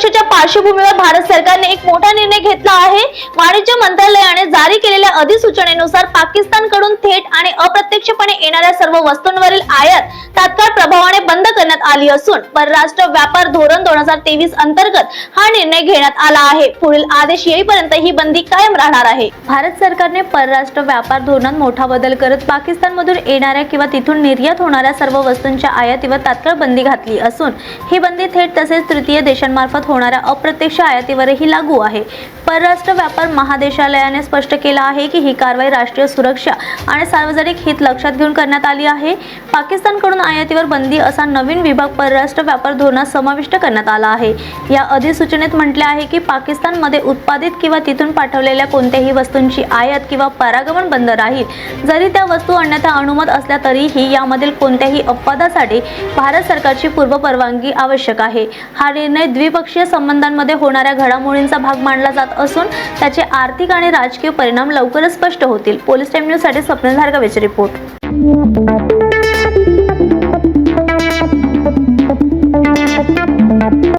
सुरक्षेच्या पार्श्वभूमीवर भारत सरकारने एक मोठा निर्णय घेतला आहे. वाणिज्य मंत्रालयाने जारी केलेल्या अधिसूचनेनुसार पाकिस्तानकडून थेट आणि अप्रत्यक्षपणे येणाऱ्या सर्व वस्तूंवरील आयात तात्काळ प्रभावाने बंद करण्यात आली असून परराष्ट्र व्यापार धोरण दोन हजार तेवीस अंतर्गत हा निर्णय घेण्यात आला आहे. पुढील आदेश येईपर्यंत ही बंदी कायम राहणार आहे. भारत सरकारने परराष्ट्र व्यापार धोरणात मोठा बदल करत पाकिस्तानमधून येणाऱ्या किंवा तिथून निर्यात होणाऱ्या सर्व वस्तूंच्या आयातीवर तात्काळ बंदी घातली असून ही बंदी थेट तसेच तृतीय देशांमार्फत होणाऱ्या अप्रत्यक्ष आयातीवरही लागू आहे. परराष्ट्र व्यापार महादेशालयाने स्पष्ट केलं आहे की ही कारवाई राष्ट्रीय सुरक्षा आणि सार्वजनिक हित लक्षात घेऊन करण्यात आली आहे. पाकिस्तानकडून आयातीवर बंदी असा नवीन विभाग परराष्ट्र व्यापार धोरणात समाविष्ट करण्यात आला आहे. या अधिसूचनेत म्हटले आहे की पाकिस्तानमध्ये उत्पादित किंवा तिथून पाठवलेल्या कोणत्याही वस्तूंची आयात किंवा परागमन बंद राहील. जरी त्या वस्तू अन्यथा अनुमत असल्या तरीही यामधील कोणत्याही अपवादासाठी भारत सरकारची पूर्व परवानगी आवश्यक आहे. हा निर्णय द्विपक्षीय संबंधांमध्ये होणाऱ्या घडामोडींचा भाग मानला जात असून त्याचे आर्थिक आणि राजकीय परिणाम लवकरच स्पष्ट होतील. पोलीस टाइम न्यूजसाठी स्वप्नील रिपोर्ट.